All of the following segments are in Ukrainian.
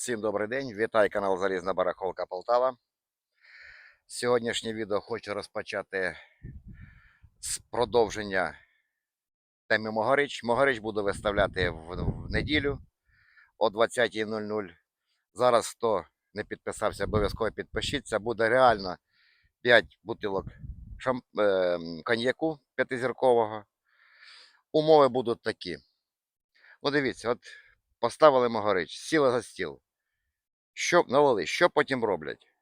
Всім добрий день, вітаю канал Залізна Барахолка Полтава. Сьогоднішнє відео хочу розпочати з продовження теми Могорич. Могорич буду виставляти в, в неділю о 20.00. Зараз хто не підписався, обов'язково підпишіться. Буде реально 5 бутилок шам... е, коньяку п'ятизіркового. Умови будуть такі. Ну, дивіться, от поставили Могорич, сіли за стіл. Що налили, що потім роблять?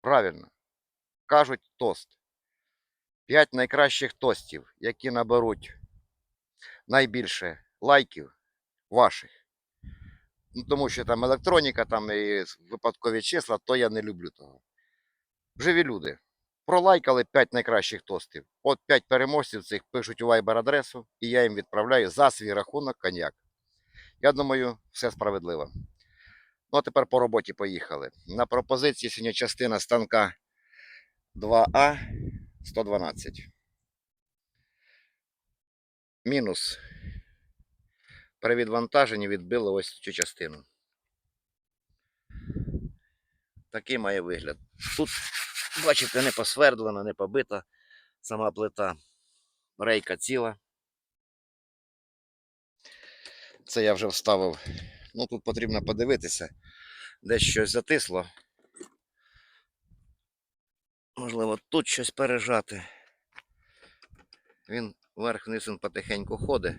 Правильно. Кажуть тост. П'ять найкращих тостів, які наберуть найбільше лайків ваших. Ну, тому що там електроніка, там і випадкові числа, то я не люблю того. Живі люди. Пролайкали 5 найкращих тостів. От 5 переможців цих пишуть у Viber адресу, і я їм відправляю за свій рахунок коньяк. Я думаю, все справедливо. Ну, а тепер по роботі поїхали. На пропозиції сьогодні частина станка 2А 112. Мінус. При відвантаженні відбили ось цю частину. Такий має вигляд. Тут, бачите, не посвердлена, не побита сама плита. Рейка ціла. Це я вже вставив. Ну, тут потрібно подивитися. Десь щось затисло. Можливо, тут щось пережати. Він вверх-вниз він потихеньку ходить.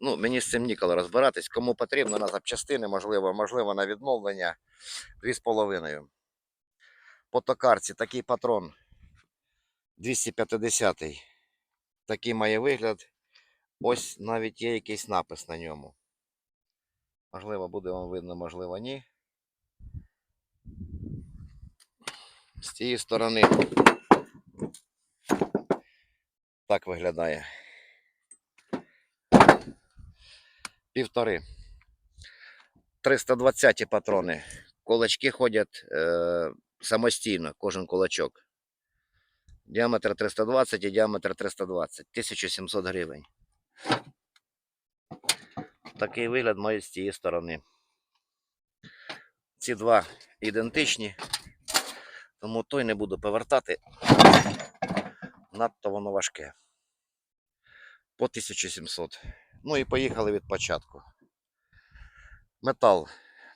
Ну, мені з цим ніколи розбиратись. Кому потрібно на запчастини, можливо, можливо, на відновлення 2,5. По токарці такий патрон 250. Такий має вигляд. Ось навіть є якийсь напис на ньому. Можливо, буде вам видно, можливо, ні. З цієї сторони так виглядає. Півтори. 320 патрони. Кулачки ходять е, самостійно, кожен кулачок. Діаметр 320 і діаметр 320. 1700 гривень. Такий вигляд має з цієї сторони. Ці два ідентичні, тому той не буду повертати. Надто воно важке. По 1700. Ну і поїхали від початку. Метал.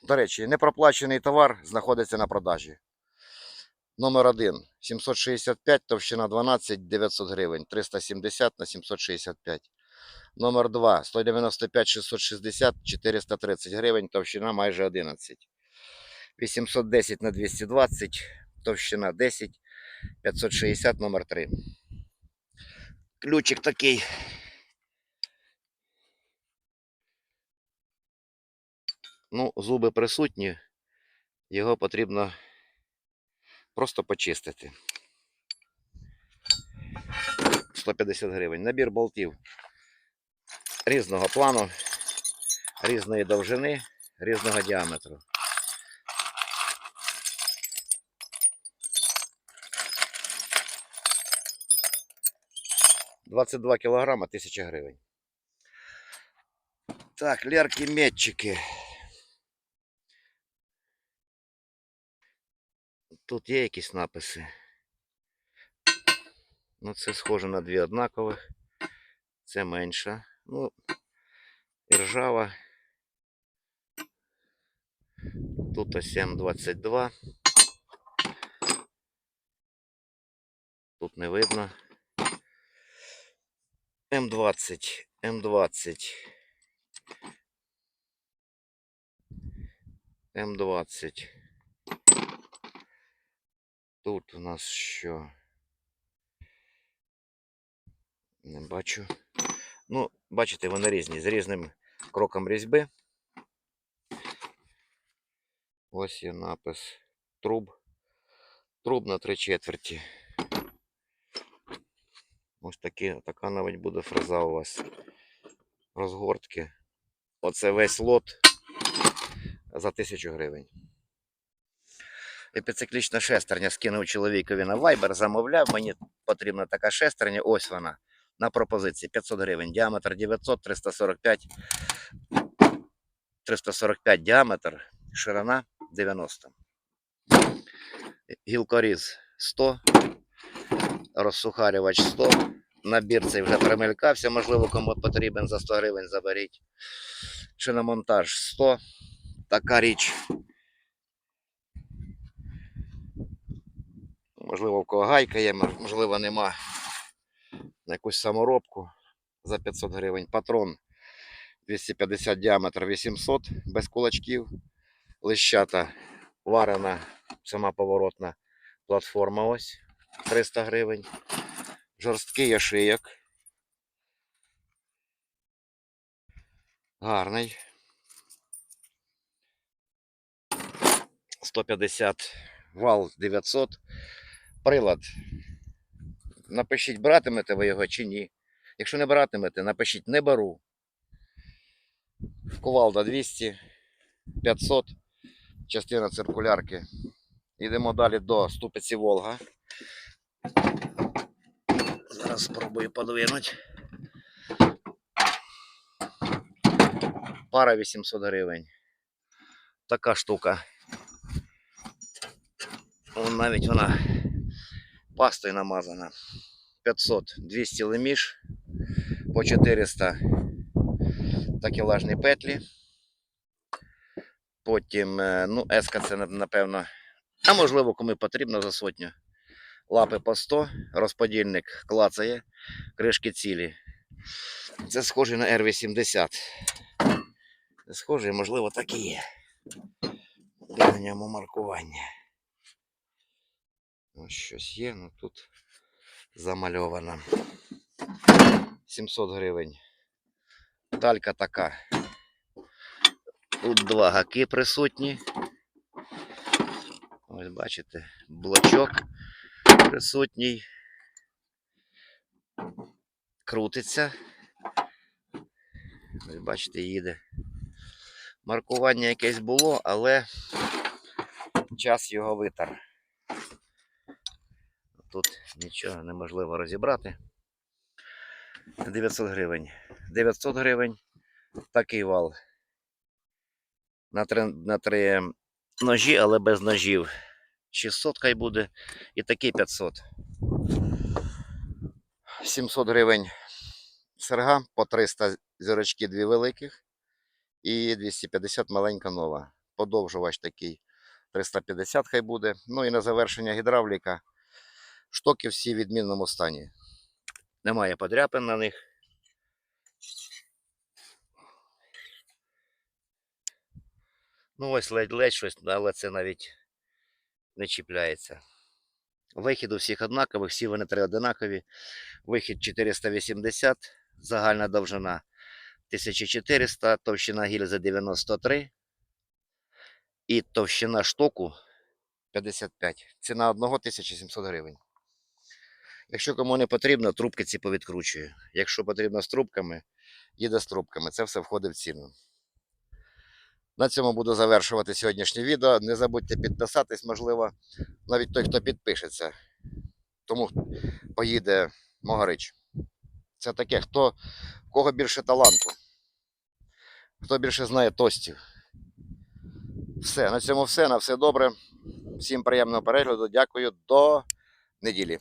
До речі, непроплачений товар знаходиться на продажі. Номер 1 765, товщина 12, 900 гривень. 370 на 765. Номер 2 195 660 430 гривень, товщина майже 11. 810 на 220, товщина 10, 560 номер 3. Ключик такий. Ну, зуби присутні, його потрібно просто почистити. 150 гривень. Набір болтів різного плану, різної довжини, різного діаметру. Двадцять два кілограма, тисяча гривень. Так, лерки метчики. Тут є якісь написи. Ну, це схоже на дві однакових. Це менша. Ну, і ржава. Тут 7,22. Тут не видно. М20, М20. М20. Тут у нас що? Не бачу. Ну, бачите, вони різні, з різним кроком різьби. Ось є напис труб. Труб на три четверті. Ось такі, така навіть буде фреза у вас. Розгортки. Оце весь лот за тисячу гривень. Епіциклічна шестерня скинув чоловікові на Viber, замовляв. Мені потрібна така шестерня. Ось вона на пропозиції 500 гривень. Діаметр 900, 345. 345 діаметр, ширина 90. Гілкоріз 100, розсухарювач 100. Набір цей вже примелькався, можливо, кому потрібен за 100 гривень заберіть. Шиномонтаж 100. Така річ. Можливо, в кого гайка є, можливо, нема. На якусь саморобку за 500 гривень. Патрон 250 діаметр 800 без кулачків. Лищата варена, сама поворотна платформа ось 300 гривень. Жорсткий ошийок. Гарний. 150 вал 900. Прилад. Напишіть, братимете ви його чи ні. Якщо не братимете, напишіть не беру. Кувалда 200, 500, частина циркулярки. Йдемо далі до ступиці Волга. Зараз спробую подвинути. Пара 800 гривень. Така штука. Навіть вона пастою намазана. 500, 200 леміш, по 400 такелажні петлі. Потім, е, ну, еска це напевно, а можливо, кому потрібно за сотню. Лапи по 100, розподільник клацає, кришки цілі. Це схоже на R80. Це схоже, можливо, так і є. На ньому маркування? Ось щось є, ну тут замальовано. 700 гривень. Талька така. Тут два гаки присутні. Ось бачите, блочок присутній. Крутиться. Ось бачите, їде. Маркування якесь було, але час його витар. Тут нічого неможливо розібрати. 900 гривень. 900 гривень. Такий вал. На три, на три ножі, але без ножів. 600 хай буде. І такий 500. 700 гривень серга, по 300 зірочки дві великих. І 250 маленька нова. Подовжувач такий 350 хай буде. Ну і на завершення гідравліка. Штоки всі в відмінному стані. Немає подряпин на них. Ну, ось ледь-ледь щось, але це навіть не чіпляється. Вихід у всіх однакових, всі вони три одинакові. Вихід 480, загальна довжина 1400, товщина гільзи 93 і товщина штоку 55. Ціна одного 1700 гривень. Якщо кому не потрібно, трубки ці повідкручую. Якщо потрібно з трубками, їде з трубками. Це все входить в ціну. На цьому буду завершувати сьогоднішнє відео. Не забудьте підписатись, можливо, навіть той, хто підпишеться. Тому поїде Могарич. Це таке, хто, кого більше таланту, хто більше знає тостів. Все, на цьому все. На все добре. Всім приємного перегляду. Дякую. До неділі.